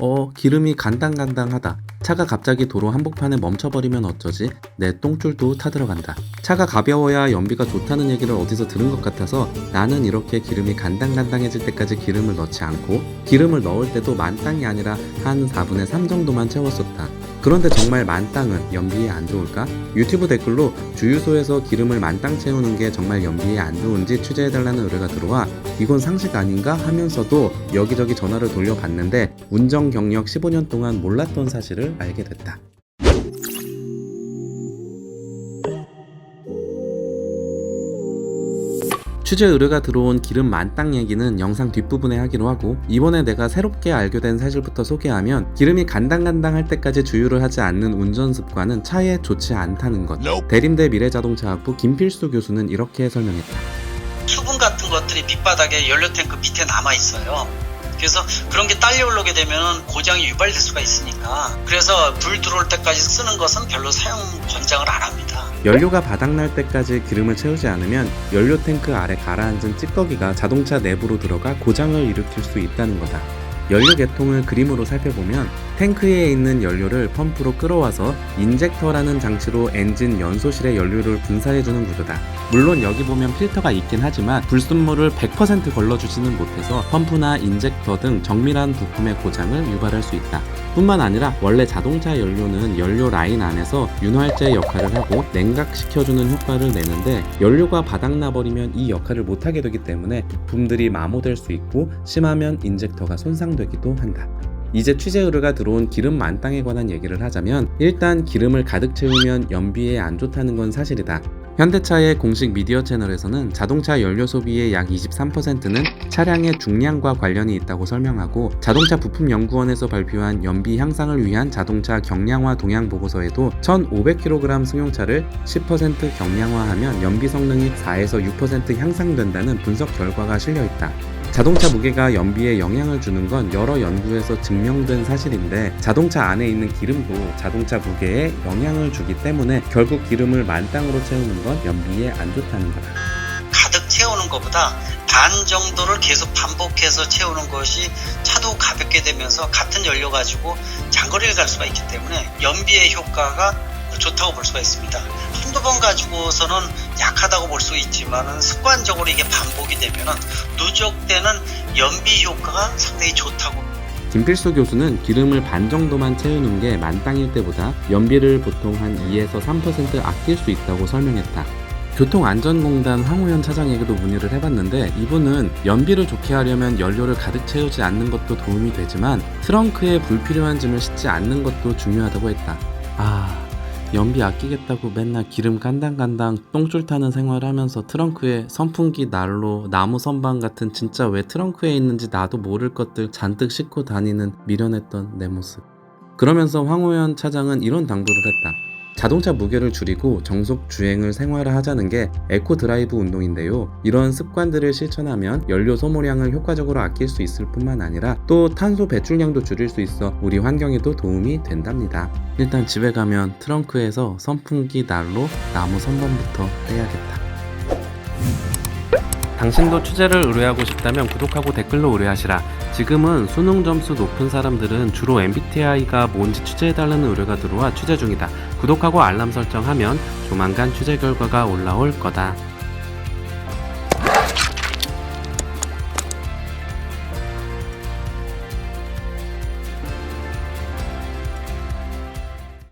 어, 기름이 간당간당하다. 차가 갑자기 도로 한복판에 멈춰버리면 어쩌지? 내 똥줄도 타들어간다. 차가 가벼워야 연비가 좋다는 얘기를 어디서 들은 것 같아서 나는 이렇게 기름이 간당간당해질 때까지 기름을 넣지 않고 기름을 넣을 때도 만 땅이 아니라 한 4분의 3 정도만 채웠었다. 그런데 정말 만땅은 연비에 안 좋을까? 유튜브 댓글로 주유소에서 기름을 만땅 채우는 게 정말 연비에 안 좋은지 취재해달라는 의뢰가 들어와 이건 상식 아닌가 하면서도 여기저기 전화를 돌려봤는데 운전 경력 15년 동안 몰랐던 사실을 알게 됐다. 취재 의뢰가 들어온 기름 만땅 얘기는 영상 뒷부분에 하기로 하고 이번에 내가 새롭게 알게 된 사실부터 소개하면 기름이 간당간당할 때까지 주유를 하지 않는 운전 습관은 차에 좋지 않다는 것. 대림대 미래자동차학부 김필수 교수는 이렇게 설명했다. 수분 같은 것들이 밑바닥에 연료 탱크 밑에 남아 있어요. 그래서 그런 게 딸려 올라오게 되면 고장이 유발될 수가 있으니까 그래서 불 들어올 때까지 쓰는 것은 별로 사용 권장을 안 합니다. 연료가 바닥날 때까지 기름을 채우지 않으면 연료 탱크 아래 가라앉은 찌꺼기가 자동차 내부로 들어가 고장을 일으킬 수 있다는 거다. 연료 계통을 그림으로 살펴보면 탱크에 있는 연료를 펌프로 끌어와서 인젝터라는 장치로 엔진 연소실에 연료를 분사해주는 구조다. 물론 여기 보면 필터가 있긴 하지만 불순물을 100% 걸러주지는 못해서 펌프나 인젝터 등 정밀한 부품의 고장을 유발할 수 있다. 뿐만 아니라 원래 자동차 연료는 연료 라인 안에서 윤활제 역할을 하고 냉각시켜주는 효과를 내는데 연료가 바닥나 버리면 이 역할을 못하게 되기 때문에 부품들이 마모될 수 있고 심하면 인젝터가 손상되기도 한다. 이제 취재 의뢰가 들어온 기름 만땅에 관한 얘기를 하자면 일단 기름을 가득 채우면 연비에 안 좋다는 건 사실이다. 현대차의 공식 미디어 채널에서는 자동차 연료 소비의 약 23%는 차량의 중량과 관련이 있다고 설명하고 자동차 부품 연구원에서 발표한 연비 향상을 위한 자동차 경량화 동향 보고서에도 1,500kg 승용차를 10% 경량화하면 연비 성능이 4에서 6% 향상된다는 분석 결과가 실려 있다. 자동차 무게가 연비에 영향을 주는 건 여러 연구에서 증명된 사실인데 자동차 안에 있는 기름도 자동차 무게에 영향을 주기 때문에 결국 기름을 만땅으로 채우는 건 연비에 안 좋다는 거다. 가득 채우는 것보다 반 정도를 계속 반복해서 채우는 것이 차도 가볍게 되면서 같은 연료 가지고 장거리를 갈 수가 있기 때문에 연비의 효과가 좋다고 볼 수가 있습니다. 한두 번 가지고서는 약하다고 볼 수 있지만 습관적으로 이게 반복이 되면 누적되는 연비 효과가 상당히 좋다고 김필수 교수는 기름을 반 정도만 채우는 게 만땅일 때보다 연비를 보통 한 2에서 3% 아낄 수 있다고 설명했다. 교통안전공단 황우현 차장에게도 문의를 해봤는데 이분은 연비를 좋게 하려면 연료를 가득 채우지 않는 것도 도움이 되지만 트렁크에 불필요한 짐을 싣지 않는 것도 중요하다고 했다. 아, 연비 아끼겠다고 맨날 기름 간당간당 똥줄 타는 생활을 하면서 트렁크에 선풍기 난로, 나무 선반 같은 진짜 왜 트렁크에 있는지 나도 모를 것들 잔뜩 싣고 다니는 미련했던 내 모습. 그러면서 황호연 차장은 이런 당부를 했다. 자동차 무게를 줄이고 정속 주행을 생활을 하자는 게 에코 드라이브 운동인데요. 이런 습관들을 실천하면 연료 소모량을 효과적으로 아낄 수 있을 뿐만 아니라 또 탄소 배출량도 줄일 수 있어 우리 환경에도 도움이 된답니다. 일단 집에 가면 트렁크에서 선풍기 난로, 나무 선반부터 떼야겠다. 당신도 취재를 의뢰하고 싶다면 구독하고 댓글로 의뢰하시라. 지금은 수능 점수 높은 사람들은 주로 MBTI가 뭔지 취재해달라는 의뢰가 들어와 취재 중이다. 구독하고 알람 설정하면 조만간 취재 결과가 올라올 거다.